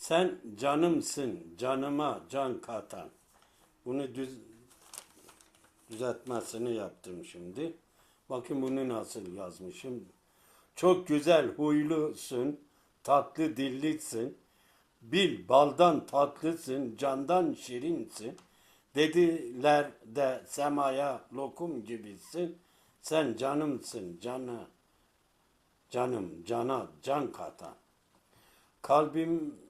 Sen canımsın, canıma can katan. Bunu düz düzeltmesini yaptım şimdi. Bakın bunu nasıl yazmışım. Çok güzel huylusun, tatlı dillisin. Bil baldan tatlısın, candan şirinsin. Dediler de semaya lokum gibisin. Sen canımsın, cana, canım, cana can katan. Kalbim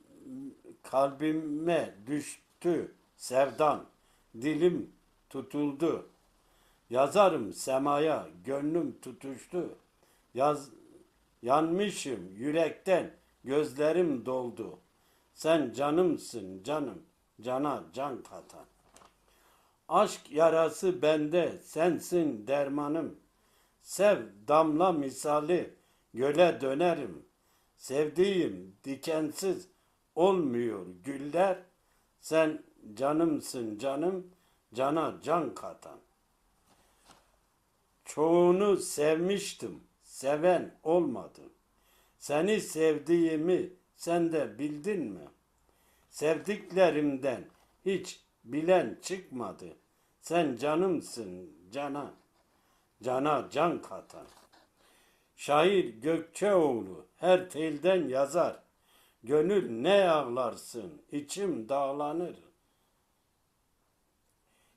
kalbime düştü sevdan. Dilim tutuldu. Yazarım semaya gönlüm tutuştu. Yaz yanmışım yürekten gözlerim doldu. Sen canımsın canım cana can katan. Aşk yarası bende sensin dermanım. Sev damla misali göle dönerim. Sevdiğim dikensiz olmuyor güller. Sen canımsın canım, cana can katan. Çoğunu sevmiştim, seven olmadı. Seni sevdiğimi sen de bildin mi? Sevdiklerimden hiç bilen çıkmadı. Sen canımsın cana, cana can katan. Şair Gökçeoğlu her telden yazar. Gönül ne ağlarsın, içim dağlanır.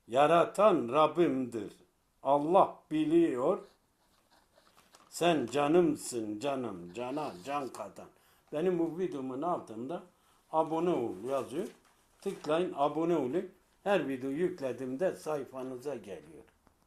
Yaratan Rabbimdir. Allah biliyor. Sen canımsın canım, cana can katan. Benim bu videomun altında abone ol yazıyor. Tıklayın abone olun. Her video yüklediğimde sayfanıza geliyor.